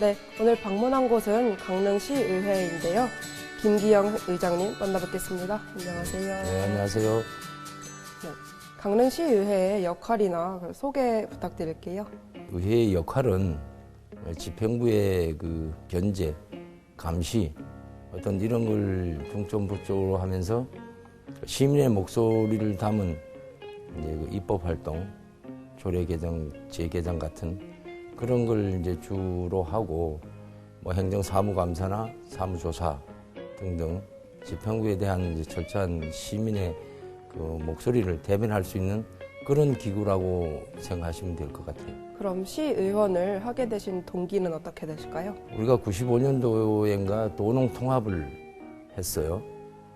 네, 오늘 방문한 곳은 강릉시 의회인데요. 김기영 의장님 만나뵙겠습니다. 안녕하세요. 네, 안녕하세요. 강릉시 의회의 역할이나 그 소개 부탁드릴게요. 의회의 역할은 집행부의 그 견제, 감시, 어떤 이런 걸 중점적으로 하면서 시민의 목소리를 담은 이제 그 입법 활동, 조례 개정, 재개정 같은 그런 걸 이제 주로 하고 뭐 행정사무감사나 사무조사 등등 집행부에 대한 이제 철저한 시민의 그 목소리를 대변할 수 있는 그런 기구라고 생각하시면 될 것 같아요. 그럼 시의원을 하게 되신 동기는 어떻게 되실까요? 우리가 95년도엔가 도농 통합을 했어요.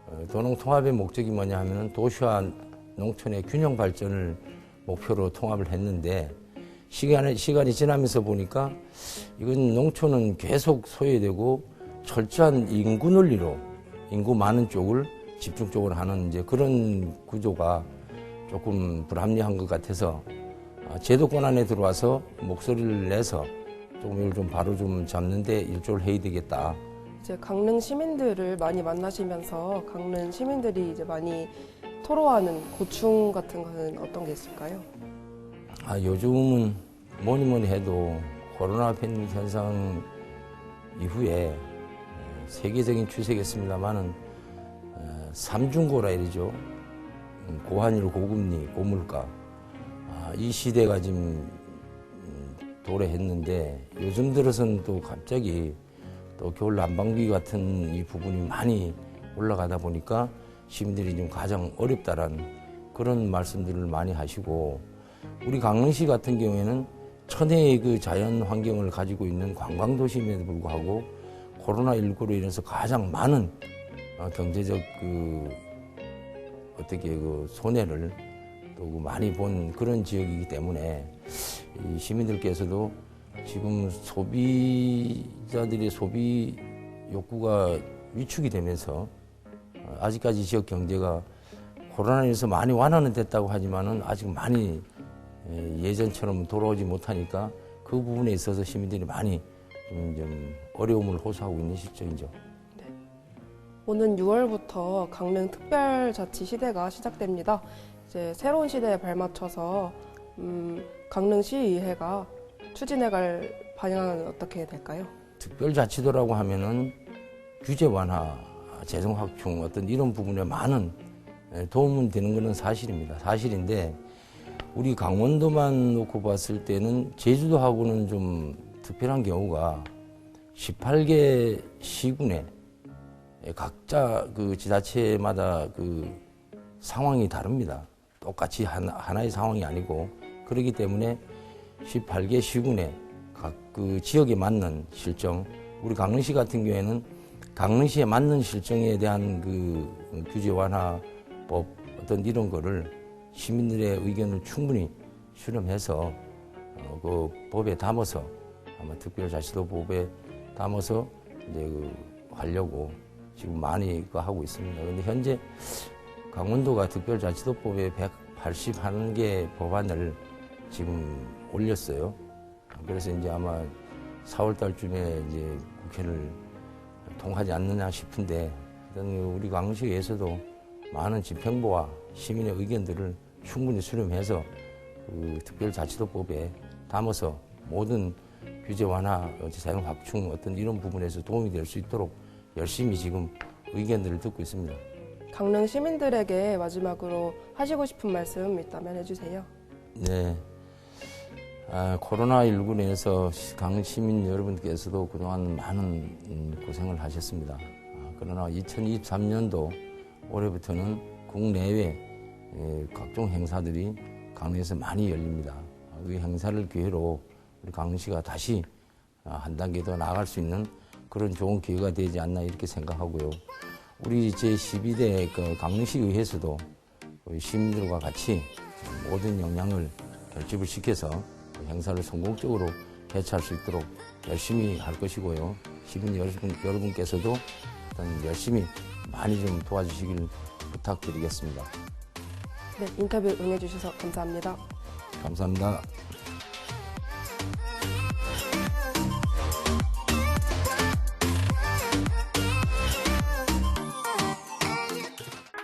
어, 도농 통합의 목적이 뭐냐 하면은 도시와 농촌의 균형 발전을 목표로 통합을 했는데 시간이, 시간이 지나면서 보니까 이건 농촌은 계속 소외되고 철저한 인구 논리로 인구 많은 쪽을 집중적으로 하는 이제 그런 구조가 조금 불합리한 것 같아서 아, 제도권 안에 들어와서 목소리를 내서 조금 이걸 좀 바로 좀 잡는데 일조를 해야 되겠다. 이제 강릉 시민들을 많이 만나시면서 강릉 시민들이 이제 많이 토로하는 고충 같은 거는 어떤 게 있을까요? 아, 요즘은 뭐니 뭐니 해도 코로나 팬 현상 이후에 어, 세계적인 추세겠습니다만은 어, 삼중고라 이러죠. 음, 고환율, 고금리, 고물가. 아, 이 시대가 지금 음, 도래했는데 요즘 들어서는 또 갑자기 또 겨울 난방비 같은 이 부분이 많이 올라가다 보니까 시민들이 좀 가장 어렵다라는 그런 말씀들을 많이 하시고 우리 강릉시 같은 경우에는 천혜의 그 자연 환경을 가지고 있는 관광도시임에도 불구하고 코로나19로 인해서 가장 많은 어, 경제적 그 어떻게 그 손해를 또그 많이 본 그런 지역이기 때문에 이 시민들께서도 지금 소비자들의 소비 욕구가 위축이 되면서 어, 아직까지 지역 경제가 코로나에서 많이 완화는 됐다고 하지만은 아직 많이 예, 예전처럼 돌아오지 못하니까 그 부분에 있어서 시민들이 많이 좀, 좀 어려움을 호소하고 있는 실정이죠. 오는 6월부터 강릉 특별자치 시대가 시작됩니다. 이제 새로운 시대에 발맞춰서 음, 강릉시의회가 추진해갈 방향은 어떻게 될까요? 특별자치도라고 하면은 규제 완화, 재정 확충 어떤 이런 부분에 많은 예, 도움은 되는 것은 사실입니다. 사실인데 우리 강원도만 놓고 봤을 때는 제주도하고는 좀 특별한 경우가 18개 시군에 각자 그 지자체마다 그 상황이 다릅니다. 똑같이 하나, 하나의 상황이 아니고 그렇기 때문에 18개 시군에 각 그 지역에 맞는 실정 우리 강릉시 같은 경우에는 강릉시에 맞는 실정에 대한 그 규제 완화법 어떤 이런 거를 시민들의 의견을 충분히 수렴해서 어, 그 법에 담아서 아마 특별자치도 법에 담아서 이제 그 하려고 지금 많이 그 하고 있습니다. 그런데 현재 강원도가 특별자치도법에 181개 법안을 지금 올렸어요. 그래서 이제 아마 4월 달쯤에 이제 국회를 통하지 않느냐 싶은데 일단 우리 강릉시에서도 많은 집행부와 시민의 의견들을 충분히 수렴해서 그 특별자치도법에 담아서 모든 규제 완화, 자연 확충 어떤 이런 부분에서 도움이 될 수 있도록 열심히 지금 의견들을 듣고 있습니다. 강릉 시민들에게 마지막으로 하시고 싶은 말씀 있다면 해주세요. 네. 아, 코로나19로 인해서 강릉 시민 여러분께서도 그동안 많은 음, 고생을 하셨습니다. 아, 그러나 2023년도 올해부터는 국내외 예, 각종 행사들이 강릉에서 많이 열립니다. 아, 이 행사를 기회로 우리 강릉시가 다시 아, 한 단계 더 나아갈 수 있는 그런 좋은 기회가 되지 않나 이렇게 생각하고요. 우리 제12대 그 강릉시 의회에서도 시민들과 같이 모든 역량을 결집을 시켜서 그 행사를 성공적으로 개최할 수 있도록 열심히 할 것이고요. 시민 여러분, 여러분께서도 열심히 많이 좀 도와주시길 부탁드리겠습니다. 네, 인터뷰 응해주셔서 감사합니다. 감사합니다.